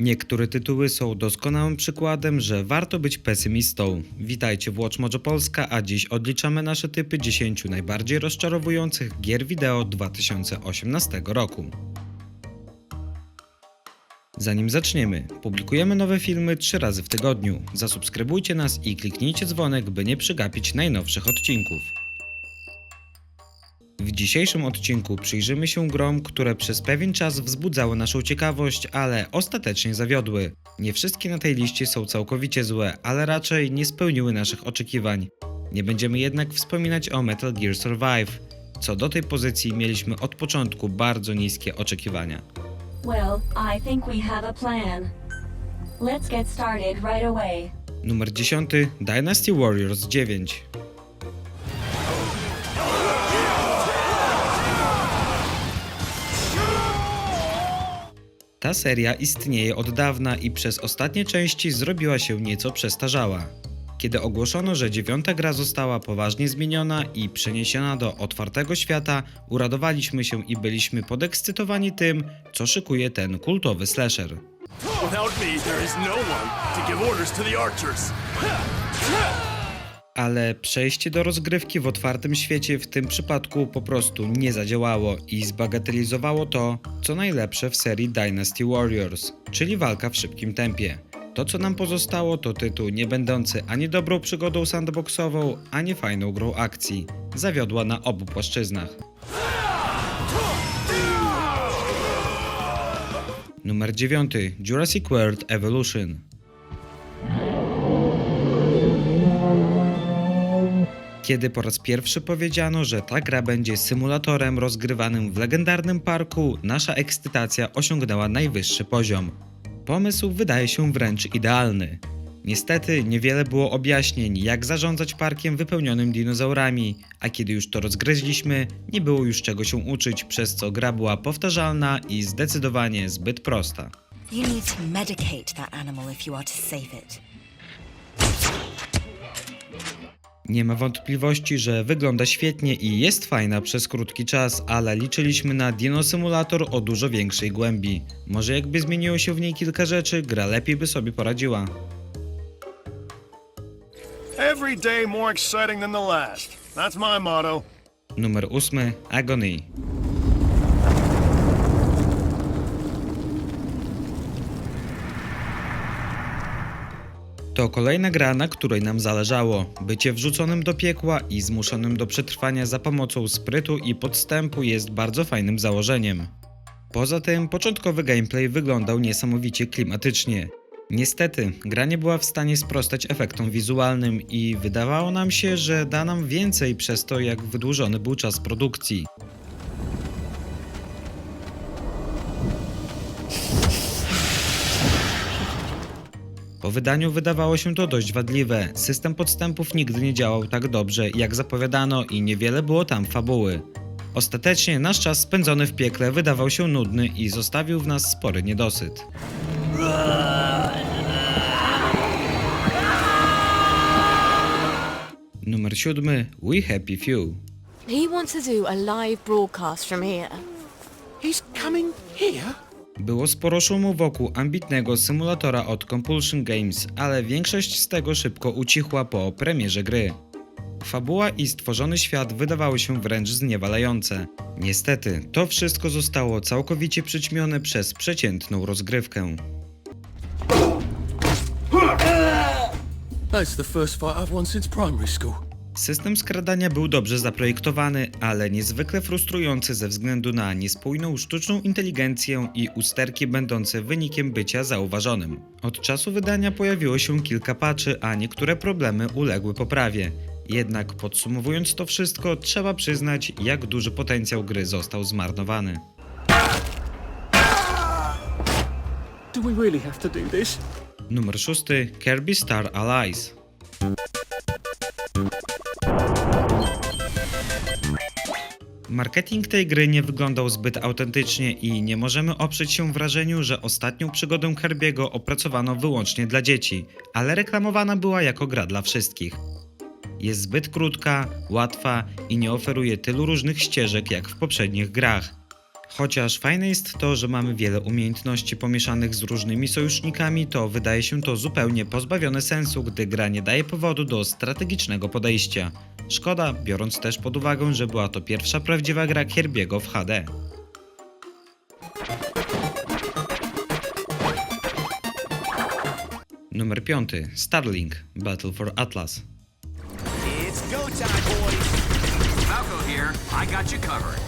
Niektóre tytuły są doskonałym przykładem, że warto być pesymistą. Witajcie w Watch Polska, a dziś odliczamy nasze typy 10 najbardziej rozczarowujących gier wideo 2018 roku. Zanim zaczniemy, publikujemy nowe filmy 3 razy w tygodniu. Zasubskrybujcie nas i kliknijcie dzwonek, by nie przegapić najnowszych odcinków. W dzisiejszym odcinku przyjrzymy się grom, które przez pewien czas wzbudzały naszą ciekawość, ale ostatecznie zawiodły. Nie wszystkie na tej liście są całkowicie złe, ale raczej nie spełniły naszych oczekiwań. Nie będziemy jednak wspominać o Metal Gear Survive. Co do tej pozycji mieliśmy od początku bardzo niskie oczekiwania. Well, I think we have a plan. Let's get started right away. Numer 10 Dynasty Warriors 9. Ta seria istnieje od dawna i przez ostatnie części zrobiła się nieco przestarzała. Kiedy ogłoszono, że dziewiąta gra została poważnie zmieniona i przeniesiona do otwartego świata, uradowaliśmy się i byliśmy podekscytowani tym, co szykuje ten kultowy slasher. Without me, there is no one to give orders to the archers. Ale przejście do rozgrywki w otwartym świecie w tym przypadku po prostu nie zadziałało i zbagatelizowało to, co najlepsze w serii Dynasty Warriors, czyli walka w szybkim tempie. To, co nam pozostało, to tytuł nie będący ani dobrą przygodą sandboxową, ani fajną grą akcji. Zawiodła na obu płaszczyznach. Numer 9. Jurassic World Evolution. Kiedy po raz pierwszy powiedziano, że ta gra będzie symulatorem rozgrywanym w legendarnym parku, nasza ekscytacja osiągnęła najwyższy poziom. Pomysł wydaje się wręcz idealny. Niestety niewiele było objaśnień, jak zarządzać parkiem wypełnionym dinozaurami, a kiedy już to rozgryźliśmy, nie było już czego się uczyć, przez co gra była powtarzalna i zdecydowanie zbyt prosta. You need to medicate that animal if you are to save it. Nie ma wątpliwości, że wygląda świetnie i jest fajna przez krótki czas, ale liczyliśmy na Dino Simulator o dużo większej głębi. Może jakby zmieniło się w niej kilka rzeczy, gra lepiej by sobie poradziła. Every day more exciting than the last. That's my motto. Numer 8 Agony. To kolejna gra, na której nam zależało. Bycie wrzuconym do piekła i zmuszonym do przetrwania za pomocą sprytu i podstępu jest bardzo fajnym założeniem. Poza tym, początkowy gameplay wyglądał niesamowicie klimatycznie. Niestety, gra nie była w stanie sprostać efektom wizualnym i wydawało nam się, że da nam więcej przez to, jak wydłużony był czas produkcji. Po wydaniu wydawało się to dość wadliwe. System podstępów nigdy nie działał tak dobrze, jak zapowiadano i niewiele było tam fabuły. Ostatecznie nasz czas spędzony w piekle wydawał się nudny i zostawił w nas spory niedosyt. Numer 7 We Happy Few. He wants to do a live broadcast from here. He's coming here? Było sporo szumu wokół ambitnego symulatora od Compulsion Games, ale większość z tego szybko ucichła po premierze gry. Fabuła i stworzony świat wydawały się wręcz zniewalające. Niestety, to wszystko zostało całkowicie przyćmione przez przeciętną rozgrywkę. That's the first fight I've won since primary school. System skradania był dobrze zaprojektowany, ale niezwykle frustrujący ze względu na niespójną sztuczną inteligencję i usterki będące wynikiem bycia zauważonym. Od czasu wydania pojawiło się kilka patchy, a niektóre problemy uległy poprawie. Jednak podsumowując to wszystko, trzeba przyznać, jak duży potencjał gry został zmarnowany. Numer 6 Kirby Star Allies. Marketing tej gry nie wyglądał zbyt autentycznie i nie możemy oprzeć się wrażeniu, że ostatnią przygodę Kirby'ego opracowano wyłącznie dla dzieci, ale reklamowana była jako gra dla wszystkich. Jest zbyt krótka, łatwa i nie oferuje tylu różnych ścieżek jak w poprzednich grach. Chociaż fajne jest to, że mamy wiele umiejętności pomieszanych z różnymi sojusznikami, to wydaje się to zupełnie pozbawione sensu, gdy gra nie daje powodu do strategicznego podejścia. Szkoda, biorąc też pod uwagę, że była to pierwsza prawdziwa gra Kirby'ego w HD. Numer 5. Starlink Battle for Atlas. It's go time, boys. Falco here. I got you covered.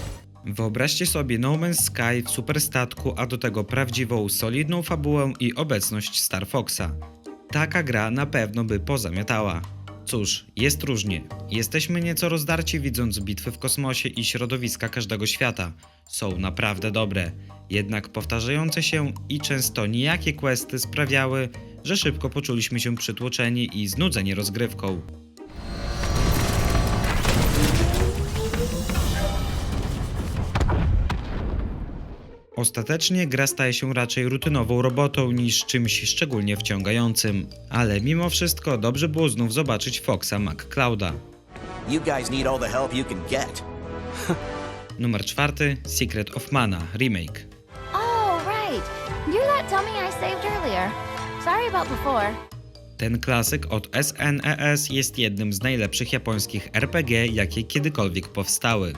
Wyobraźcie sobie No Man's Sky w superstatku, a do tego prawdziwą, solidną fabułę i obecność Star Foxa. Taka gra na pewno by pozamiatała. Cóż, jest różnie. Jesteśmy nieco rozdarci widząc bitwy w kosmosie i środowiska każdego świata. Są naprawdę dobre. Jednak powtarzające się i często nijakie questy sprawiały, że szybko poczuliśmy się przytłoczeni i znudzeni rozgrywką. Ostatecznie gra staje się raczej rutynową robotą niż czymś szczególnie wciągającym, ale mimo wszystko dobrze było znów zobaczyć Foxa McClouda. Numer czwarty Secret of Mana Remake. Oh, right. You're that dummy I saved earlier. Sorry about before. Ten klasyk od SNES jest jednym z najlepszych japońskich RPG, jakie kiedykolwiek powstały.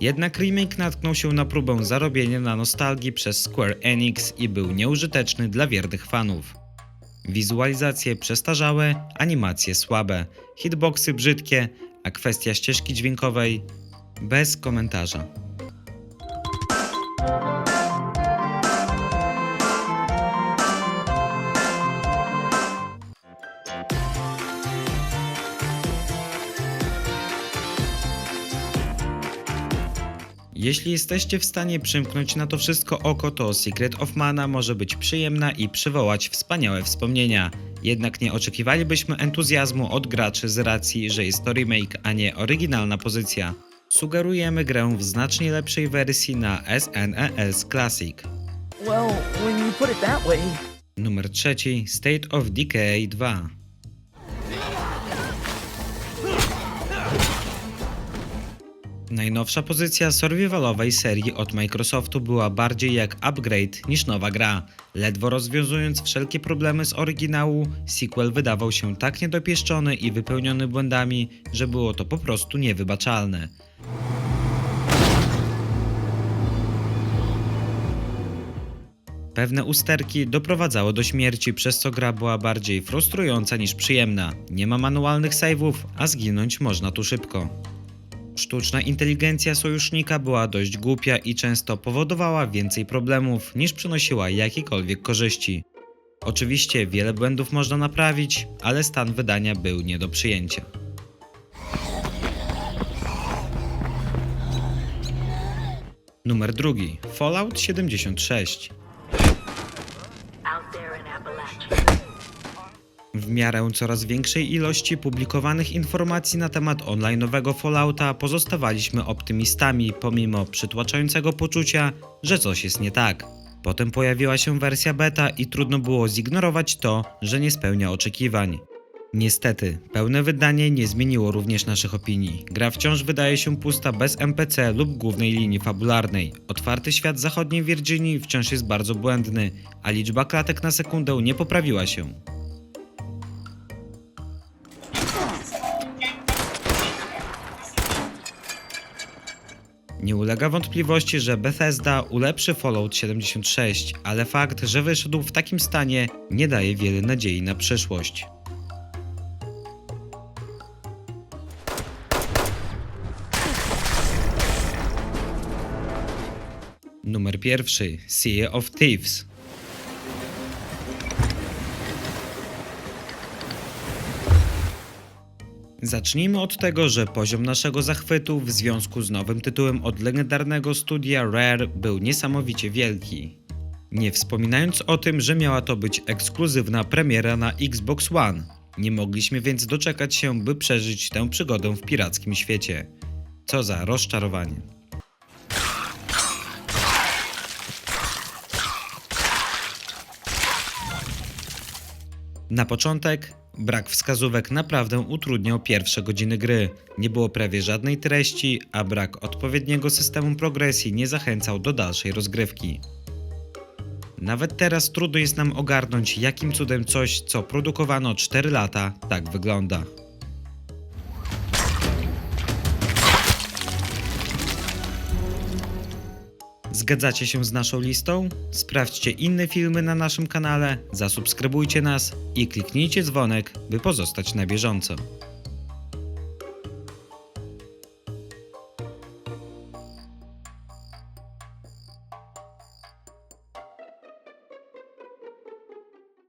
Jednak remake natknął się na próbę zarobienia na nostalgii przez Square Enix i był nieużyteczny dla wiernych fanów. Wizualizacje przestarzałe, animacje słabe, hitboxy brzydkie, a kwestia ścieżki dźwiękowej bez komentarza. Jeśli jesteście w stanie przymknąć na to wszystko oko, to Secret of Mana może być przyjemna i przywołać wspaniałe wspomnienia. Jednak nie oczekiwalibyśmy entuzjazmu od graczy z racji, że jest to remake, a nie oryginalna pozycja. Sugerujemy grę w znacznie lepszej wersji na SNES Classic. Well. Numer trzeci State of Decay 2. Najnowsza pozycja survivalowej serii od Microsoftu była bardziej jak upgrade niż nowa gra. Ledwo rozwiązując wszelkie problemy z oryginału, sequel wydawał się tak niedopieszczony i wypełniony błędami, że było to po prostu niewybaczalne. Pewne usterki doprowadzały do śmierci, przez co gra była bardziej frustrująca niż przyjemna. Nie ma manualnych save'ów, a zginąć można tu szybko. Sztuczna inteligencja sojusznika była dość głupia i często powodowała więcej problemów niż przynosiła jakiekolwiek korzyści. Oczywiście wiele błędów można naprawić, ale stan wydania był nie do przyjęcia. Numer drugi Fallout 76. W miarę coraz większej ilości publikowanych informacji na temat online'owego Fallouta pozostawaliśmy optymistami pomimo przytłaczającego poczucia, że coś jest nie tak. Potem pojawiła się wersja beta i trudno było zignorować to, że nie spełnia oczekiwań. Niestety, pełne wydanie nie zmieniło również naszych opinii. Gra wciąż wydaje się pusta bez NPC lub głównej linii fabularnej. Otwarty świat zachodniej Virginii wciąż jest bardzo błędny, a liczba klatek na sekundę nie poprawiła się. Nie ulega wątpliwości, że Bethesda ulepszy Fallout 76, ale fakt, że wyszedł w takim stanie, nie daje wiele nadziei na przyszłość. Numer pierwszy Sea of Thieves. Zacznijmy od tego, że poziom naszego zachwytu w związku z nowym tytułem od legendarnego studia Rare był niesamowicie wielki. Nie wspominając o tym, że miała to być ekskluzywna premiera na Xbox One. Nie mogliśmy więc doczekać się, by przeżyć tę przygodę w pirackim świecie. Co za rozczarowanie. Na początek Brak wskazówek naprawdę utrudniał pierwsze godziny gry. Nie było prawie żadnej treści, a brak odpowiedniego systemu progresji nie zachęcał do dalszej rozgrywki. Nawet teraz trudno jest nam ogarnąć, jakim cudem coś, co produkowano 4 lata, tak wygląda. Zgadzacie się z naszą listą? Sprawdźcie inne filmy na naszym kanale, zasubskrybujcie nas i kliknijcie dzwonek, by pozostać na bieżąco.